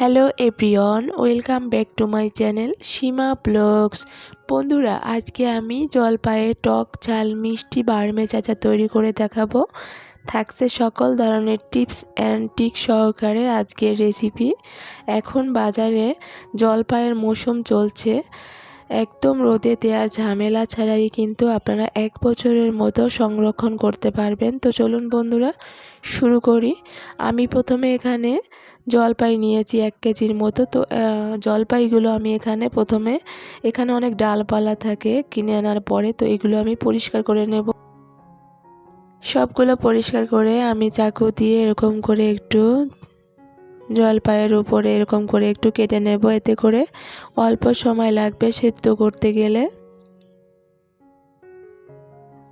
Hello everyone welcome back to my channel Seema blogs বন্ধুরা, আজকে আমি জলপাইয়ের টক চাল মিষ্টি বার্মে চাচা তৈরি করে দেখাবো। থাকছে সকল ধরনের টিপস অ্যান্ড টিক সহকারে আজকের রেসিপি। এখন বাজারে জলপাইয়ের মৌসুম চলছে। একদম রোদে দেওয়ার ঝামেলা ছাড়াই কিন্তু আপনারা এক বছরের মতো সংরক্ষণ করতে পারবেন। তো চলুন বন্ধুরা, শুরু করি। আমি প্রথমে এখানে জলপাই নিয়েছি এক কেজির মতো। তো জলপাইগুলো আমি এখানে প্রথমে, এখানে অনেক ডালপালা থাকে কিনে আনার পরে, তো এগুলো আমি পরিষ্কার করে নেব। সবগুলো পরিষ্কার করে আমি চাকু দিয়ে এরকম করে একটু জলপাইয়ের উপরে এরকম করে একটু কেটে নেব, এতে করে অল্প সময় লাগবে সেদ্ধ করতে গেলে।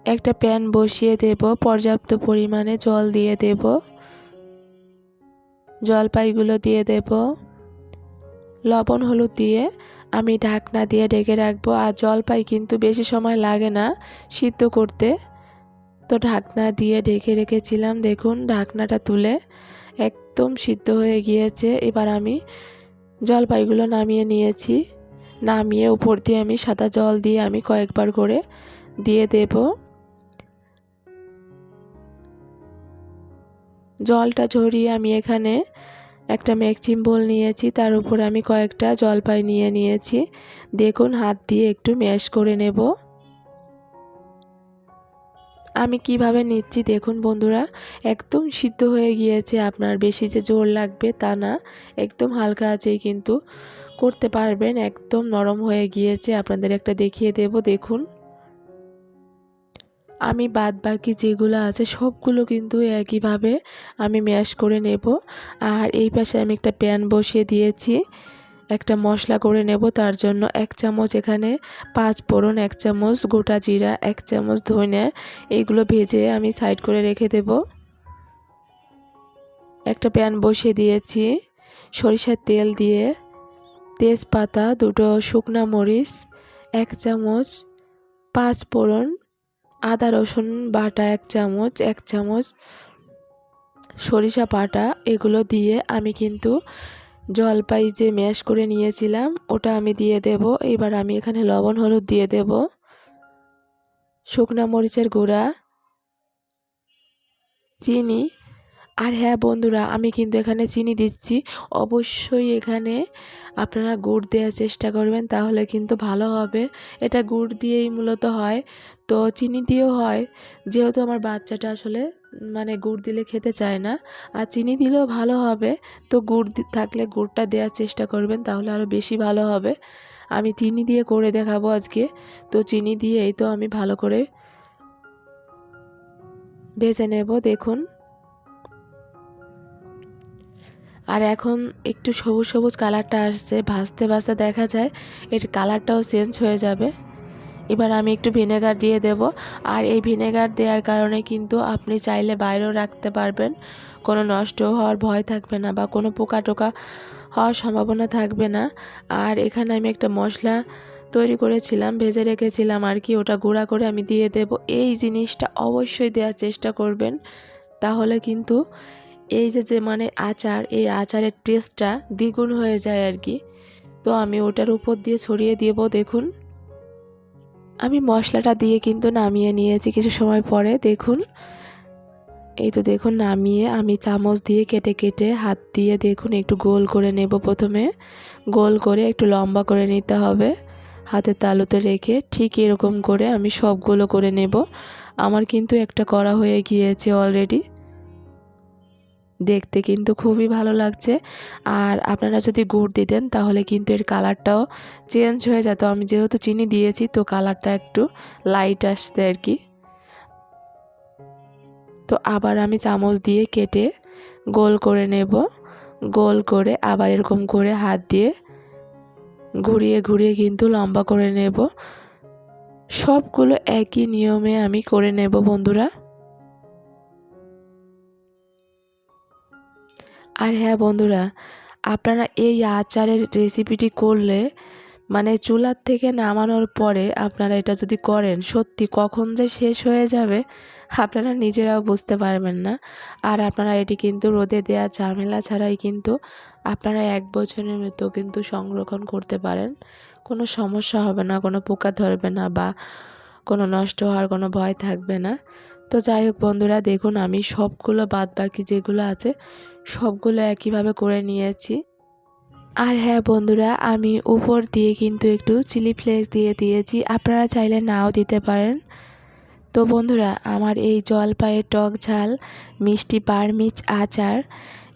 একটা প্যান বসিয়ে দেব, পর্যাপ্ত পরিমাণে জল দিয়ে দেব। জলপাইগুলো দিয়ে দেব। লবণ, হলুদ দিয়ে আমি ঢাকনা দিয়ে ঢেকে রাখব। আর জলপাই কিন্তু বেশি সময় লাগে না সিদ্ধ করতে। তো ঢাকনা দিয়ে ঢেকে রেখেছিলাম, দেখুন ঢাকনাটা তুলে একদম সিদ্ধ হয়ে গিয়েছে। এবার আমি জলপাইগুলো নামিয়ে নিয়েছি। নামিয়ে উপর দিয়ে আমি সাদা জল দিয়ে আমি কয়েকবার করে দিয়ে দেব। জলটা ঝরিয়ে আমি এখানে একটা ম্যাক্সিম বোল নিয়েছি। তার উপর আমি কয়েকটা জলপাই নিয়ে নিয়েছি। দেখুন, হাত দিয়ে একটু ম্যাশ করে নেব। আমি কীভাবে নিচ্ছি? দেখুন বন্ধুরা, একদম সিদ্ধ হয়ে গিয়েছে আপনার। বেশি যে জোর লাগবে তা না, একদম হালকা আছেই কিন্তু। করতে পারবেন, একদম নরম হয়ে গিয়েছে। আপনাদের একটা দেখিয়ে দেব, দেখুন। আমি বাদ বাকি যেগুলো আছে, সবগুলো কিন্তু একইভাবে আমি ম্যাশ করে নেব। আর এই পাশে আমি একটা প্যান বসিয়ে দিয়েছি। একটা মশলা করে নেব, তার জন্য এক চামচ এখানে পাঁচ ফোড়ন, এক চামচ গোটা জিরা, এক চামচ ধনে এইগুলো ভেজে আমি সাইড করে রেখে দেব। একটা প্যান বসিয়ে দিয়েছি, সরিষার তেল দিয়ে, তেজপাতা, দুটো শুকনা মরিচ, এক চামচ পাঁচ ফোড়ন, আদা, রসুন বাটা এক চামচ এক চামচ সরিষা বাটা, এগুলো দিয়ে আমি কিন্তু জলপাই যে ম্যাশ করে নিয়েছিলাম, ওটা আমি দিয়ে দেব। এবার আমি এখানে লবণ, হলুদ দিয়ে দেব। শুকনা মরিচের গুঁড়া, চিনি আর হ্যাঁ বন্ধুরা, আমি কিন্তু এখানে চিনি দিচ্ছি। অবশ্যই এখানে আপনারা গুড় দেওয়ার চেষ্টা করবেন, তাহলে কিন্তু ভালো হবে। এটা গুড় দিয়েই মূলত হয়। তো চিনি দিয়েও হয়, যেহেতু আমার বাচ্চাটা আসলে মানে গুড় দিলে খেতে চায় না। আর চিনি দিলেও ভালো হবে, তো গুড় থাকলে গুড়টা দেওয়ার চেষ্টা করবেন, তাহলে আরও বেশি ভালো হবে। আমি চিনি দিয়ে করে দেখাবো আজকে। তো চিনি দিয়েই তো আমি ভালো করে ভেজে নেব, দেখুন। আর এখন একটু সবুজ সবুজ কালারটা আসছে ভাজতে ভাজতে দেখা যায় এর কালারটাও চেঞ্জ হয়ে যাবে। এবার আমি একটু ভিনেগার দিয়ে দেব। আর এই ভিনেগার দেওয়ার কারণে কিন্তু আপনি চাইলে বাইরেও রাখতে পারবেন। কোনো নষ্ট হওয়ার ভয় থাকবে না বা কোনো পোকা টোকা হওয়ার সম্ভাবনা থাকবে না। আর এখানে আমি একটা মশলা তৈরি করেছিলাম, ভেজে রেখেছিলাম আর কি, ওটা গুঁড়া করে আমি দিয়ে দেব। এই জিনিসটা অবশ্যই দেওয়ার চেষ্টা করবেন। তাহলে কিন্তু এই যে যে মানে আচার, এই আচারের টেস্টটা দ্বিগুণ হয়ে যায় আর কি। তো আমি ওটার উপর দিয়ে ছড়িয়ে দেবো দেখুন। আমি মশলাটা দিয়ে কিন্তু নামিয়ে নিয়েছি কিছু সময় পরে, দেখুন। এই তো দেখুন, নামিয়ে আমি চামচ দিয়ে কেটে কেটে হাত দিয়ে দেখুন, একটু গোল করে নেব প্রথমে। গোল করে একটু লম্বা করে নিতে হবে। হাতের তালুতে রেখে ঠিক এরকম করে আমি সবগুলো করে নেব। আমার কিন্তু একটা করা হয়ে গিয়েছে অলরেডি দেখতে কিন্তু খুবই ভালো লাগছে। আর আপনারা যদি গুড় দিতেন, তাহলে কিন্তু এর কালারটাও চেঞ্জ হয়ে যেত। আমি যেহেতু চিনি দিয়েছি, তো কালারটা একটু লাইট আসতে আর কি। তো আবার আমি চামচ দিয়ে কেটে গোল করে নেব। গোল করে আবার এরকম করে হাত দিয়ে ঘুরিয়ে ঘুরিয়ে কিন্তু লম্বা করে নেব। সবগুলো একই নিয়মে আমি করে নেব বন্ধুরা। আর হ্যাঁ বন্ধুরা, আপনারা এই আচারের রেসিপিটি করলে মানে চুলার থেকে নামানোর পরে আপনারা এটা যদি করেন, সত্যি কখন যে শেষ হয়ে যাবে, আপনারা নিজেরাও বুঝতে পারবেন না। আর আপনারা এটি কিন্তু রোদে দেওয়া ঝামেলা ছাড়াই কিন্তু আপনারা এক বছরের মতো কিন্তু সংরক্ষণ করতে পারেন। কোনো সমস্যা হবে না, কোনো পোকা ধরবে না বা কোনো নষ্ট হওয়ার কোনো ভয় থাকবে না। তো যাই হোক বন্ধুরা, দেখুন আমি সবগুলো বাদ বাকি যেগুলো আছে, সবগুলো একইভাবে করে নিয়েছি। আর হ্যাঁ বন্ধুরা, আমি উপর দিয়ে কিন্তু একটু চিলি ফ্লেক্স দিয়ে দিয়েছি, আপনারা চাইলে নাও দিতে পারেন। তো বন্ধুরা, আমার এই জলপাইয়ের টক ঝাল, মিষ্টি পারমিচ আচার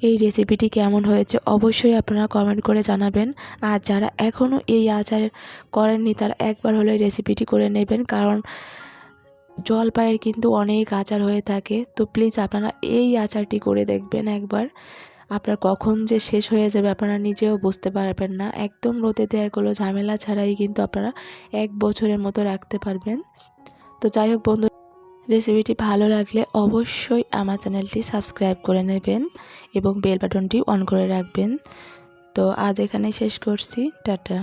এই রেসিপিটি কেমন হয়েছে অবশ্যই আপনারা কমেন্ট করে জানাবেন। আর যারা এখনও এই আচার করেননি, তারা একবার হলে রেসিপিটি করে নেবেন, কারণ জলপাইয়ের কিন্তু অনেক আচার হয়ে থাকে। তো প্লিজ আপনারা এই আচারটি করে দেখবেন একবার। আপনার কখন যে শেষ হয়ে যাবে আপনারা নিজেও বুঝতে পারবেন না। একদম রোদে দেওয়ার কোনো ঝামেলা ছাড়াই কিন্তু আপনারা এক বছরের মতো রাখতে পারবেন। তো যাই হোক বন্ধু রেসিপিটি ভালো লাগলে অবশ্যই আমার চ্যানেলটি সাবস্ক্রাইব করে নেবেন এবং বেল বাটনটি অন করে রাখবেন। তো আজ এখানে শেষ করছি। টাটা।